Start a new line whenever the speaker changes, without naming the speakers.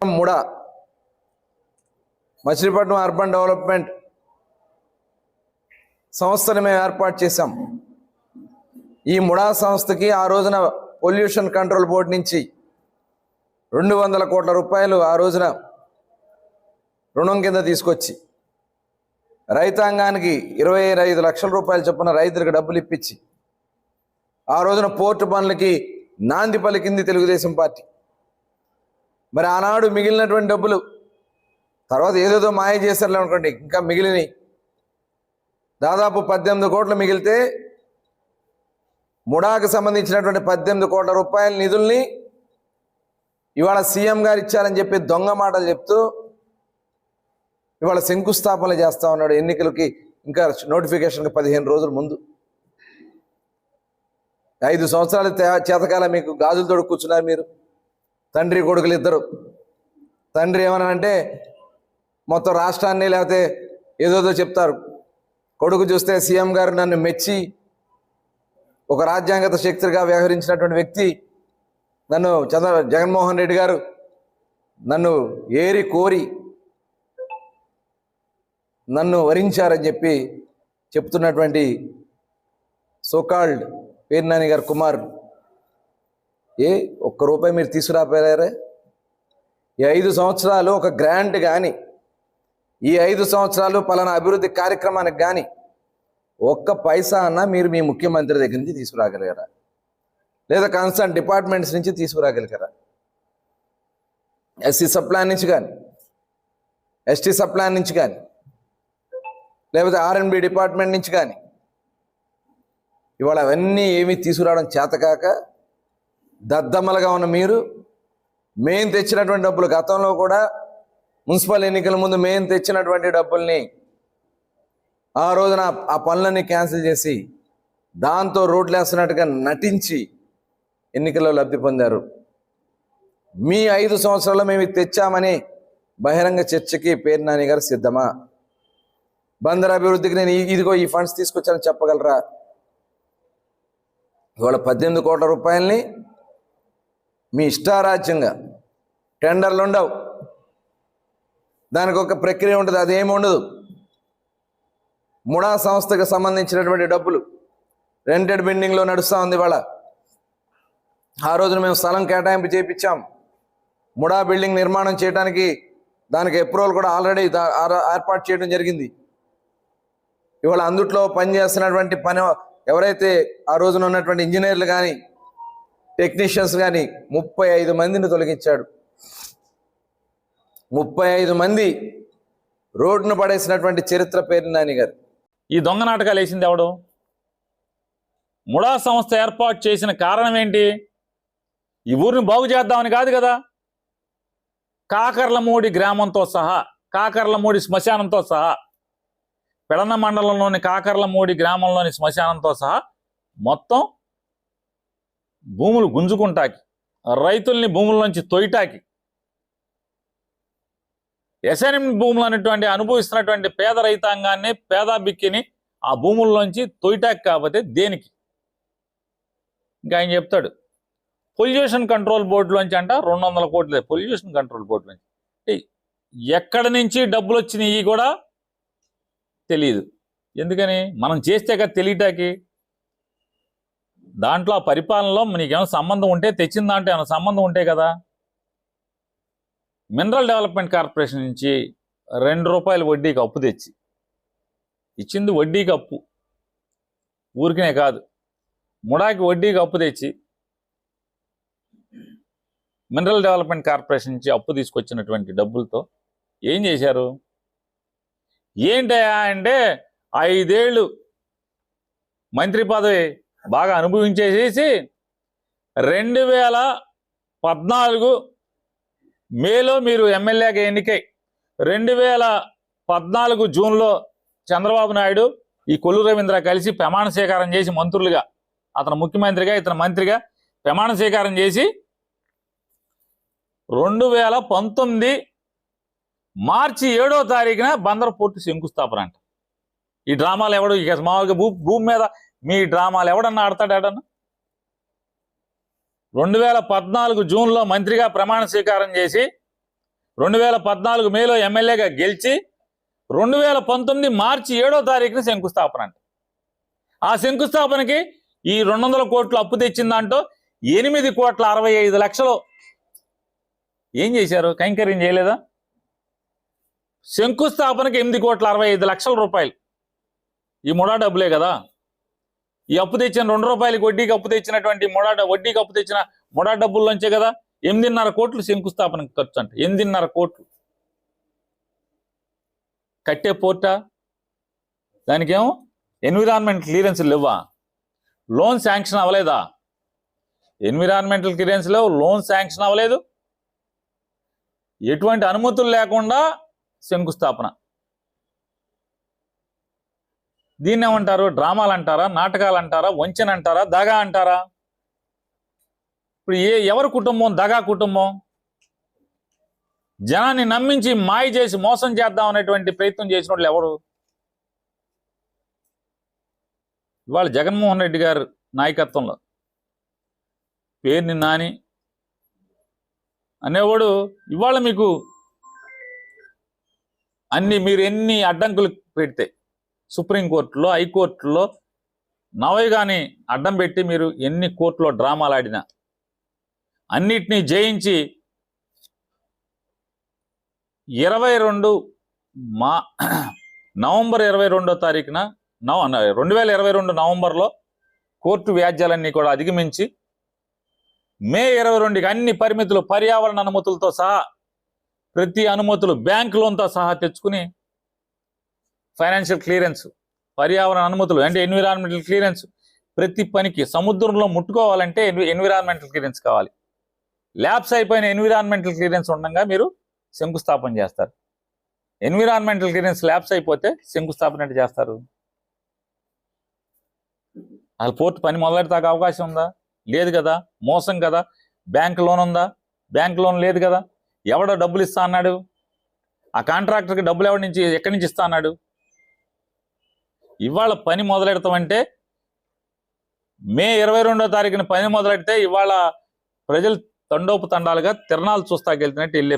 MUDA. Machilipatnam urban development సంస్థను మేము ఏర్పాటు చేశాం. ఈ ముడా సంస్థకి ఆ రోజున పొల్యూషన్ కంట్రోల్ బోర్డు నుంచి రెండు వందల కోట్ల రూపాయలు ఆ రోజున రుణం కింద తీసుకొచ్చి రైతాంగానికి ఇరవై ఐదు లక్షల రూపాయలు చొప్పున రైతులకు డబ్బులు ఇప్పించి ఆ రోజున పోర్టు పనులకి నాంది పలికింది తెలుగుదేశం పార్టీ మరి ఆనాడు మిగిలినటువంటి డబ్బులు తర్వాత ఏదేదో మాయ చేశారులే అనుకోండి ఇంకా మిగిలినవి. దాదాపు పద్దెనిమిది కోట్లు మిగిలితే ముడాకు సంబంధించినటువంటి పద్దెనిమిది కోట్ల రూపాయల నిధుల్ని ఇవాళ సీఎం గారు ఇచ్చారని చెప్పి దొంగ మాటలు చెప్తూ ఇవాళ శంకుస్థాపనలు చేస్తా ఉన్నాడు ఎన్నికలకి ఇంకా నోటిఫికేషన్కి పదిహేను రోజుల ముందు. ఐదు సంవత్సరాలు చేతకాల మీకు గాజులు తోడు కూర్చున్నారు మీరు. తండ్రి కొడుకులు ఇద్దరు. తండ్రి ఏమనంటే మొత్తం రాష్ట్రాన్ని లేకపోతే ఏదోదో చెప్తారు. కొడుకు చూస్తే సీఎం గారు నన్ను మెచ్చి ఒక రాజ్యాంగత శక్తిగా వ్యవహరించినటువంటి వ్యక్తి నన్ను చంద్ర జగన్మోహన్ రెడ్డి గారు నన్ను ఏరి కోరి నన్ను వరించారని చెప్పి చెప్తున్నటువంటి సోకాల్డ్ పేర్నాని గారు కుమార్ ఏ ఒక్క రూపాయి మీరు తీసుకురాపోయారే? ఈ ఐదు సంవత్సరాలు ఒక గ్రాంట్ కానీ ఈ ఐదు సంవత్సరాలు పలానా అభివృద్ధి కార్యక్రమానికి కానీ ఒక్క పైసా అన్న మీరు మీ ముఖ్యమంత్రి దగ్గర నుంచి తీసుకురాగలిగారా? లేదా కన్సర్న్ డిపార్ట్మెంట్స్ నుంచి తీసుకురాగలిగారా? ఎస్సీ సప్లాన్ నుంచి కానీ ఎస్టీ సప్లాన్ నుంచి కానీ లేకపోతే ఆర్ఎన్బి డిపార్ట్మెంట్ నుంచి కానీ ఇవాళ అవన్నీ ఏమీ తీసుకురావడం చేతకాక దద్దమ్మలుగా ఉన్న మీరు మేము తెచ్చినటువంటి డబ్బులు గతంలో కూడా మున్సిపల్ ఎన్నికల ముందు మేము తెచ్చినటువంటి డబ్బుల్ని ఆ రోజున ఆ పనులన్నీ క్యాన్సిల్ చేసి దాంతో రోడ్లు వేస్తున్నట్టుగా నటించి ఎన్నికల్లో లబ్ధి పొందారు. మీ ఐదు సంవత్సరాల్లో మేము తెచ్చామని బహిరంగ చర్చకి పేరు నాని గారు సిద్ధమా? బందర్ అభివృద్ధికి నేను ఇదిగో ఈ ఫండ్స్ తీసుకొచ్చానని చెప్పగలరా? ఇవాళ పద్దెనిమిది కోట్ల రూపాయలని మీ ఇష్టారాజ్యంగా టెండర్లు ఉండవు. దానికి ఒక ప్రక్రియ ఉంటుంది అదేమి ఉండదు. ముడా సంస్థకు సంబంధించినటువంటి డబ్బులు రెంటెడ్ బిల్డింగ్లో నడుస్తూ ఉంది ఇవాళ. ఆ రోజున మేము స్థలం కేటాయింపు చేయించాం ముడా బిల్డింగ్ నిర్మాణం చేయడానికి దానికి అప్రూవల్ కూడా ఆల్రెడీ ఏర్పాటు చేయడం జరిగింది. ఇవాళ అందుట్లో పనిచేస్తున్నటువంటి పని ఎవరైతే ఆ రోజున ఉన్నటువంటి ఇంజనీర్లు కానీ టెక్నీషియన్స్ కానీ ముప్పై ఐదు మందిని తొలగించాడు. ముప్పై ఐదు మంది రోడ్డును పడేసినటువంటి చరిత్ర పేరు నాని గారు.
ఈ దొంగ నాటకాలు వేసింది ఎవడు? ముడా సంస్థ ఏర్పాటు చేసిన కారణం ఏంటి? ఈ ఊరిని బాగు చేద్దామని కాదు కదా? కాకర్లమూడి గ్రామంతో సహా కాకర్లమూడి శ్మశానంతో సహా పెడన మండలంలోని కాకర్లమూడి గ్రామంలోని శ్మశానంతో సహా మొత్తం భూములు గుంజుకుంటాకి రైతుల్ని భూముల నుంచి తొయ్యటాకి ఎసైన్మెంట్ భూములు అనేటువంటి అనుభవిస్తున్నటువంటి పేద రైతాంగాన్ని పేద బిక్కిని ఆ భూముల్లోంచి తొయ్యటాకి కాకపోతే దేనికి? ఇంకా ఆయన చెప్తాడు పొల్యూషన్ కంట్రోల్ బోర్డులోంచి అంట రెండు వందల కోట్లే పొల్యూషన్ కంట్రోల్ బోర్డులోంచి నుంచి. ఎక్కడి నుంచి డబ్బులు వచ్చినాయి కూడా తెలియదు ఎందుకని? మనం చేస్తే కదా తెలియటాకి దాంట్లో ఆ పరిపాలనలో నీకేమైనా సంబంధం ఉంటే తెచ్చిన దాంట్లో ఏమైనా సంబంధం ఉంటే కదా. మినరల్ డెవలప్మెంట్ కార్పొరేషన్ నుంచి రెండు రూపాయలు వడ్డీకి అప్పు తెచ్చి. ఇచ్చింది వడ్డీకి అప్పు. ఊరికినే కాదు. ముడాకి వడ్డీకి అప్పు తెచ్చి. మినరల్ డెవలప్మెంట్ కార్పొరేషన్ నుంచి అప్పు తీసుకొచ్చినటువంటి డబ్బులతో ఏం చేశారు? ఏంటయా అంటే ఐదేళ్ళు మంత్రి పదవి బాగా అనుభవించేసేసి రెండు వేల పద్నాలుగు మేలో మీరు ఎమ్మెల్యేగా ఎన్నికై రెండు వేల పద్నాలుగు జూన్లో చంద్రబాబు నాయుడు ఈ కొల్లు రవీంద్ర కలిసి ప్రమాణ స్వీకారం చేసి మంత్రులుగా అతను ముఖ్యమంత్రిగా ఇతను మంత్రిగా ప్రమాణ స్వీకారం చేసి రెండు వేల పంతొమ్మిది మార్చి ఏడో తారీఖున బందర్ పోర్టు శంకుస్థాపన అంట. ఈ డ్రామాలు ఎవడు? ఇక మామూలుగా భూ భూమి మీద మీ డ్రామాలు ఎవడన్నా ఆడతాడాడన్నా రెండు వేల పద్నాలుగు జూన్లో మంత్రిగా ప్రమాణ స్వీకారం చేసి రెండు వేల పద్నాలుగు మేలో ఎమ్మెల్యేగా గెలిచి రెండు వేల పంతొమ్మిది మార్చి ఏడో తారీఖున శంకుస్థాపన అంటే. ఆ శంకుస్థాపనకి ఈ రెండు వందల కోట్లు అప్పు తెచ్చిందంటూ ఎనిమిది కోట్ల అరవై ఐదు లక్షలు. ఏం చేశారు? కైంకర్యం చేయలేదా? శంకుస్థాపనకి ఎనిమిది కోట్ల అరవై ఐదు లక్షల రూపాయలు. ఈ ముడా డబ్బులే కదా? ఈ అప్పు తెచ్చిన రెండు రూపాయలకి వడ్డీకి అప్పు తెచ్చినటువంటి ముడా వడ్డీకి అప్పు తెచ్చిన ముడా డబ్బుల్లోంచే కదా? ఎనిమిదిన్నర కోట్లు శంకుస్థాపనకి ఖర్చు అంట. ఎనిమిదిన్నర కోట్లు. కట్టే పోర్టా? దానికేమో ఎన్విరాన్మెంట్ క్లియరెన్స్ లేవా లోన్ శాంక్షన్ అవ్వలేదా? ఎన్విరాన్మెంటల్ క్లియరెన్స్ లేవు లోన్ శాంక్షన్ అవ్వలేదు. ఎటువంటి అనుమతులు లేకుండా శంకుస్థాపన. దీన్ని ఏమంటారు? డ్రామాలు అంటారా నాటకాలు అంటారా వంచన అంటారా దగా అంటారా? ఇప్పుడు ఏ ఎవరి కుటుంబం? దగా కుటుంబం? జనాన్ని నమ్మించి మాయ చేసి మోసం చేద్దాం అనేటువంటి ప్రయత్నం చేసిన వాళ్ళు ఎవరు? ఇవాళ జగన్మోహన్ రెడ్డి గారు నాయకత్వంలో పేరుని నాని అనేవాడు ఇవాళ మీకు అన్ని మీరు ఎన్ని అడ్డంకులు పెడితే సుప్రీంకోర్టులో హైకోర్టులో నవయగాని అడ్డం పెట్టి మీరు ఎన్ని కోర్టులో డ్రామాలు ఆడినా అన్నిటినీ జయించి ఇరవై రెండు మా నవంబర్ ఇరవై రెండో తారీఖున నవ రెండు వేల ఇరవై రెండు నవంబర్లో కోర్టు వ్యాజ్యాలన్నీ కూడా అధిగమించి మే ఇరవై రెండుకి అన్ని పరిమితులు పర్యావరణ అనుమతులతో సహా ప్రతి అనుమతులు బ్యాంక్ లోన్తో సహా తెచ్చుకుని ఫైనాన్షియల్ క్లియరెన్స్ పర్యావరణ అనుమతులు అంటే ఎన్విరాన్మెంటల్ క్లియరెన్స్. ప్రతి పనికి సముద్రంలో ముట్టుకోవాలంటే ఎన్విరాన్మెంటల్ క్లియరెన్స్ కావాలి. ల్యాబ్స్ అయిపోయిన ఎన్విరాన్మెంటల్ క్లియరెన్స్ ఉండగా మీరు శంకుస్థాపన చేస్తారు. ఎన్విరాన్మెంటల్ క్లియరెన్స్ ల్యాబ్స్ అయిపోతే శంకుస్థాపన అంటే చేస్తారు. అసలు పోర్టు పని మొదలెడతాక అవకాశం ఉందా? లేదు కదా. మోసం కదా. బ్యాంక్ లోన్ ఉందా? బ్యాంక్ లోన్ లేదు కదా. ఎవడో డబ్బులు ఇస్తా అన్నాడు. ఆ కాంట్రాక్టర్కి డబ్బులు ఎవరి నుంచి ఎక్కడి నుంచి ఇస్తా అన్నాడు? ఇవాళ పని మొదలెడతామంటే మే ఇరవై రెండో తారీఖున పని మొదలెడితే ఇవాళ ప్రజలు తండోపు తండాలుగా తిరణాలు చూస్తాకెళ్తున్నట్టు వెళ్ళే